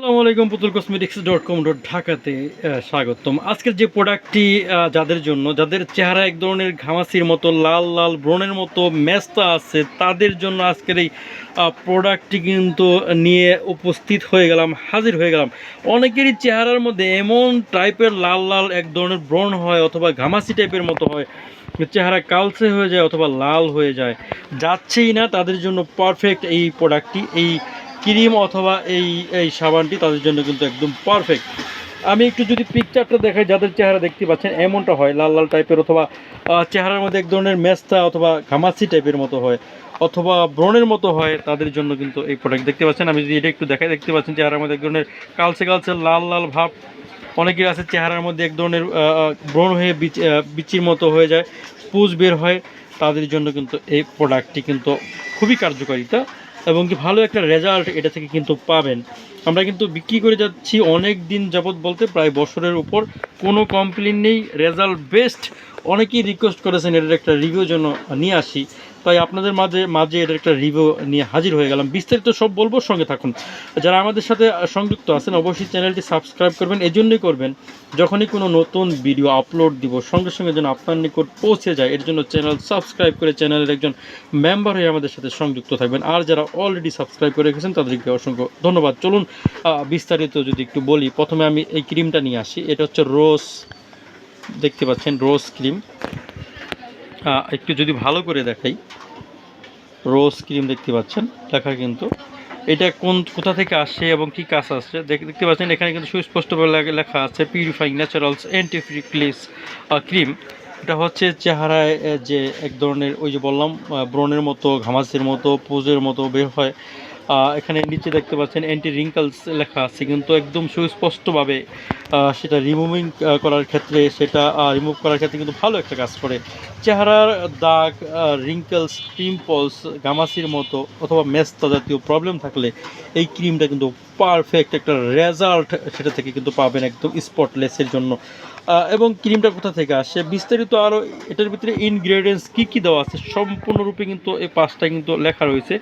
আসসালামু আলাইকুম পুতুল কসমেটিক্স ডট কম ডট ঢাকাতে স্বাগতম। আজকের যে প্রোডাক্টটি যাদের জন্য, যাদের চেহারা এক ধরনের ঘামাসির মতো, লাল লাল ব্রণের মতো মেস্তা আছে, তাদের জন্য আজকের এই প্রোডাক্টটি কিন্তু নিয়ে উপস্থিত হয়ে গেলাম, হাজির হয়ে গেলাম। অনেকেরই চেহারার মধ্যে এমন টাইপের লাল লাল এক ধরনের ব্রণ হয় অথবা ঘামাসি টাইপের মতো হয়, চেহারা কালচে হয়ে যায় অথবা লাল হয়ে যায়। যাচ্ছেই না, তাদের জন্য পারফেক্ট এই প্রোডাক্টটি, এই ক্রিম অথবা এই এই সাবানটি তাদের জন্য কিন্তু একদম পারফেক্ট আমি একটু যদি পিকচারটা দেখাই, যাদের চেহারা দেখতে পাচ্ছেন, এমনটা হয়, লাল লাল টাইপের অথবা চেহারার মধ্যে এক ধরনের মেস্তা অথবা ঘামাচি টাইপের মতো হয়, অথবা ব্রণের মতো হয়, তাদের জন্য কিন্তু এই প্রোডাক্ট দেখতে পাচ্ছেন। আমি যদি এটা একটু দেখাই, দেখতে পাচ্ছেন চেহারার মধ্যে এক ধরনের কালচে কালচে লাল লাল ভাব। অনেকের আছে চেহারার মধ্যে এক ধরনের ব্রণ হয়ে বিচ বিচির মতো হয়ে যায় পুজ বের হয়, তাদের জন্য কিন্তু এই প্রোডাক্টটি কিন্তু খুবই কার্যকারিতা। এবং কি ভালো একটা রেজাল্ট এটা থেকে কিন্তু পাবেন। আমরা কিন্তু বিক্রি করে যাচ্ছি অনেক দিন যাবৎ বলতে প্রায় বছরের উপর। কোনো কমপ্লেন নেই রেজাল্ট বেস্ট অনেকেই রিকোয়েস্ট করেছেন এটার একটা রিভিউ জন্য নিয়ে আসি। তাই আপনাদের মাঝে মাঝে এটার একটা রিভিউ নিয়ে হাজির হয়ে গেলাম। বিস্তারিত সব বলব, সঙ্গে থাকুন। যারা আমাদের সাথে সংযুক্ত আছেন, অবশ্যই চ্যানেলটি সাবস্ক্রাইব করবেন। এই জন্যই করবেন, যখনই কোনো নতুন ভিডিও আপলোড দিব, সঙ্গে সঙ্গে যেন আপনার নিকট পৌঁছে যায়, এর জন্য চ্যানেল সাবস্ক্রাইব করে চ্যানেলের একজন মেম্বার হয়ে আমাদের সাথে সংযুক্ত থাকবেন। আর যারা অলরেডি সাবস্ক্রাইব করে রেখেছেন, তাদেরকে অসংখ্য ধন্যবাদ। চলুন বিস্তারিত যদি একটু বলি, প্রথমে আমি এই ক্রিমটা নিয়ে আসি। এটা হচ্ছে রোজ দেখতে পাচ্ছেন রোজ ক্রিম একটু যদি ভালো করে দেখাই। রোজ ক্রিম দেখতে পাচ্ছেন, লেখা কিন্তু। এটা কোন, কোথা থেকে আসছে এবং কি কাজ আসছে দেখ- দেখতে পাচ্ছেন, এখানে কিন্তু সুস্পষ্টভাবে লেখা- আছে পিউরিফাইং ন্যাচারালস অ্যান্টিফ্রিক্লিস ক্রিম। এটা হচ্ছে চেহারায় যে এক ধরনের, ওই যে বললাম ব্রণের মতো ঘামাসের মতো, পোজের মতো বের হয়। এখানে নিচে দেখতে পাচ্ছেন অ্যান্টি রিঙ্কলস লেখা আছে, কিন্তু একদম সুস্পষ্টভাবে সেটা রিমুভিং করার ক্ষেত্রে সেটা রিমুভ করার ক্ষেত্রে কিন্তু ভালো একটা কাজ করে। চেহারার দাগ রিঙ্কলস পিম্পলস গামাসির মতো অথবা মেস্তা জাতীয় প্রবলেম থাকলে এই ক্রিমটা কিন্তু পারফেক্ট একটা রেজাল্ট সেটা থেকে কিন্তু পাবেন একদম স্পটলেসের জন্য। এবং ক্রিমটা কোথা থেকে আসে? বিস্তারিত আরও এটার ভিতরে ইনগ্রেডিয়েন্টস কী কী দেওয়া আছে সম্পূর্ণরূপে কিন্তু এই পাঁচটা কিন্তু লেখা রয়েছে।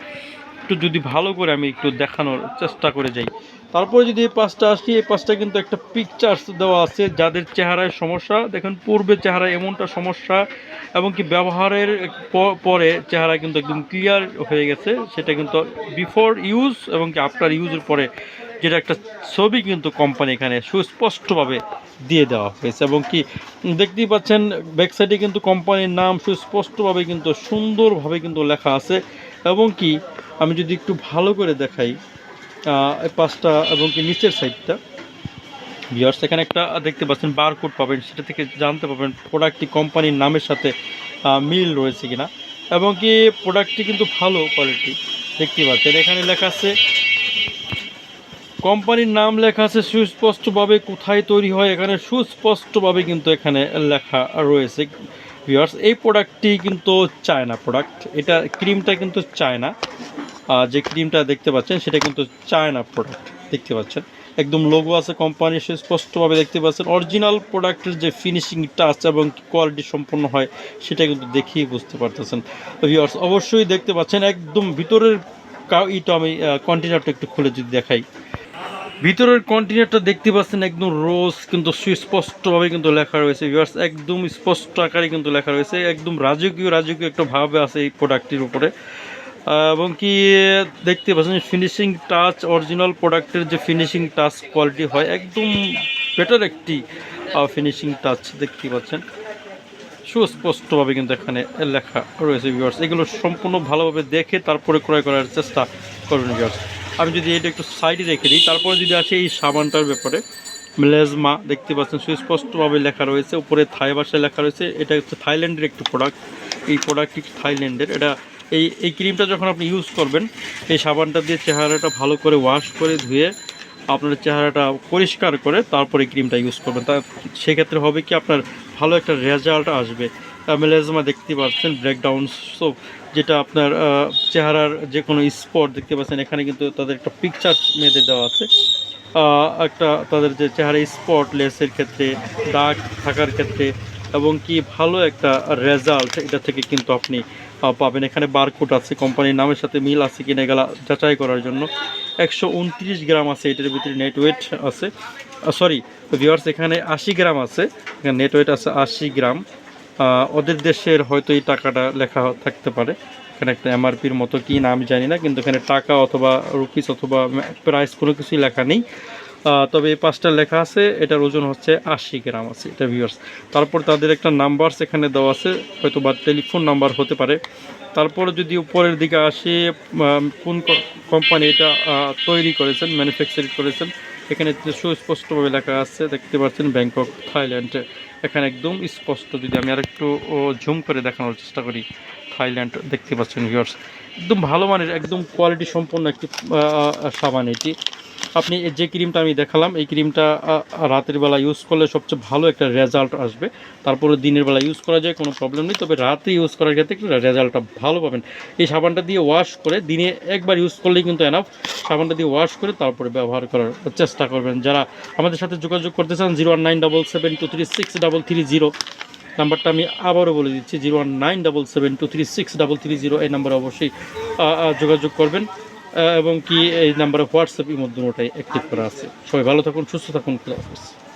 একটু যদি ভালো করে আমি একটু দেখানোর চেষ্টা করে যাই। তারপরে যদি এই পাঁচটা আসি, এই পাঁচটা কিন্তু একটা পিকচার্স দেওয়া আছে, যাদের চেহারায় সমস্যা। দেখেন, পূর্বে চেহারায় এমনটা সমস্যা এবং কি ব্যবহারের পরে চেহারা কিন্তু একদম ক্লিয়ার হয়ে গেছে। সেটা কিন্তু বিফোর ইউজ এবং কি আফটার ইউজের পরে যেটা একটা ছবি কিন্তু কোম্পানি এখানে সুস্পষ্টভাবে দিয়ে দেওয়া হয়েছে এবং কি দেখতেই পাচ্ছেন ওয়েবসাইটে কিন্তু কোম্পানির নাম সুস্পষ্টভাবে কিন্তু সুন্দরভাবে কিন্তু লেখা আছে এবং কি আমি যদি একটু ভালো করে দেখাই পাঁচটা এবং কি নিচের সাইডটা। ভিওর্স এখানে একটা দেখতে পাচ্ছেন বারকোড পাবেন সেটা থেকে জানতে পারবেন প্রোডাক্টটি কোম্পানির নামের সাথে মিল রয়েছে কিনা। এবং কি প্রোডাক্টটি কিন্তু ভালো কোয়ালিটি দেখতে পাচ্ছেন। এখানে লেখা আছে কোম্পানির নাম লেখা আছে সুস্পষ্টভাবে কোথায় তৈরি হয় এখানে সুস্পষ্টভাবে কিন্তু এখানে লেখা রয়েছে। ভিওর্স এই প্রোডাক্টটি কিন্তু চায়না প্রোডাক্ট এটা ক্রিমটা কিন্তু চায়না আহ, যে ক্রিমটা দেখতে পাচ্ছেন, সেটা কিন্তু চায়না প্রোডাক্ট দেখতে পাচ্ছেন। একদম লোগো আছে কোম্পানির সুস্পষ্টভাবে দেখতে পাচ্ছেন। অরিজিনাল প্রোডাক্টের যে ফিনিশিং টাচ এবং কোয়ালিটি সম্পন্ন হয়, সেটা কিন্তু দেখেই বুঝতে পারতেছেন। ভিওর্স অবশ্যই দেখতে পাচ্ছেন, একদম ভিতরের ইটা আমি কন্টেনারটা একটু খুলে যদি দেখাই। ভিতরের কন্টেনারটা দেখতে পাচ্ছেন, একদম রোজ কিন্তু সুস্পষ্টভাবে কিন্তু লেখা রয়েছে। ভিউয়ার্স একদম স্পষ্ট আকারে কিন্তু লেখা রয়েছে। একদম রাজকীয় রাজকীয় একটা ভাবে আছে এই প্রোডাক্টটির উপরে। এবং কি দেখতে পাচ্ছেন ফিনিশিং টাচ অরিজিনাল প্রোডাক্টের যে ফিনিশিং টাচ কোয়ালিটি হয়, একদম বেটার একটি ফিনিশিং টাচ দেখতে পাচ্ছেন। সুস্পষ্টভাবে কিন্তু এখানে লেখা রয়েছে ভিউয়ার্স এগুলো সম্পূর্ণ ভালোভাবে দেখে তারপরে ক্রয় করার চেষ্টা করবেন ভিউয়ার্স আমি যদি এটা একটু সাইডে রেখে দিই, তারপরে যদি আসে এই সাবানটার ব্যাপারে মেলেজমা দেখতে পাচ্ছেন, সুস্পষ্টভাবে লেখা রয়েছে। উপরে থাই ভাষায় লেখা রয়েছে। এটা হচ্ছে থাইল্যান্ডের একটি প্রোডাক্ট এই প্রোডাক্টটি থাইল্যান্ডের। এটা এই এই ক্রিমটা যখন আপনি ইউজ করবেন, এই সাবানটা দিয়ে চেহারাটা ভালো করে ওয়াশ করে ধুয়ে আপনার চেহারাটা পরিষ্কার করে তারপরে ক্রিমটা ইউজ করবেন। তা সেক্ষেত্রে হবে কি আপনার ভালো একটা রেজাল্ট আসবে। মেলেজমা দেখতে পাচ্ছেন ব্রেকডাউন সো যেটা আপনার চেহারার যে কোনো স্পট দেখতে পাচ্ছেন, এখানে কিন্তু তাদের একটা পিকচার মেয়েদের দেওয়া আছে। একটা তাদের যে চেহারা স্পট লেসের ক্ষেত্রে দাগ থাকার ক্ষেত্রে এবং কি ভালো একটা রেজাল্ট এটা থেকে কিন্তু আপনি পাবেন। এখানে বারকোড আছে কোম্পানির নামের সাথে মিল আছে কিনা এগুলা যাচাই করার জন্য। একশো উনত্রিশ গ্রাম আছে, এটার ভিতরে নেট ওয়েট আছে। সরি ভিওয়ার্স এখানে আশি গ্রাম আছে। এখানে নেট ওয়েট আছে আশি গ্রাম। ওদের দেশের হয়তো এই টাকাটা লেখা থাকতে পারে। এখানে একটা এমআরপির মতো কি নাম জানি না, কিন্তু এখানে টাকা অথবা রুপিস অথবা প্রাইস কোনো কিছুই লেখা নেই। তবে এই পাঁচটা লেখা আছে, এটার ওজন হচ্ছে আশি গ্রাম আছে, এটা ভিউয়ার্স তারপর তাদের একটা নাম্বার সেখানে দেওয়া আছে, হয়তো বা টেলিফোন নাম্বার হতে পারে। তারপরে যদি উপরের দিকে আসি কোন কোম্পানি এটা তৈরি করেছেন ম্যানুফ্যাকচারিং করেছেন, এখানে সুস্পষ্টভাবে লেখা আছে, দেখতে পাচ্ছেন ব্যাংকক, থাইল্যান্ড, এখানে একদম স্পষ্ট। যদি আমি আর একটু ঝুম করে দেখানোর চেষ্টা করি, থাইল্যান্ড দেখতে পাচ্ছেন ভিউয়ার্স একদম ভালো মানের, একদম কোয়ালিটি সম্পন্ন একটি সাবান এটি। আপনি যে ক্রিমটা আমি দেখালাম, এই ক্রিমটা রাতের বেলা ইউজ করলে সবচেয়ে ভালো একটা রেজাল্ট আসবে। তারপরে দিনের বেলা ইউজ করা যায়, কোনো প্রবলেম নেই। তবে রাতে ইউজ করার ক্ষেত্রে রেজাল্টটা ভালো পাবেন। এই সাবানটা দিয়ে ওয়াশ করে দিনে একবার ইউজ করলেই কিন্তু এনাফ সাবানটা দিয়ে ওয়াশ করে তারপরে ব্যবহার করার চেষ্টা করবেন। যারা আমাদের সাথে যোগাযোগ করতে চান zero one nine double seven two three six double three zero নাম্বারটা আমি আবারও বলে দিচ্ছি zero one nine double seven two three six double three zero এই নাম্বারে অবশ্যই যোগাযোগ করবেন। এবং কি এই নাম্বারে হোয়াটসঅ্যাপ ইমধ্যে ওটাই অ্যাক্টিভ করা আছে। সবাই ভালো থাকুন, সুস্থ থাকুন হাফেজ।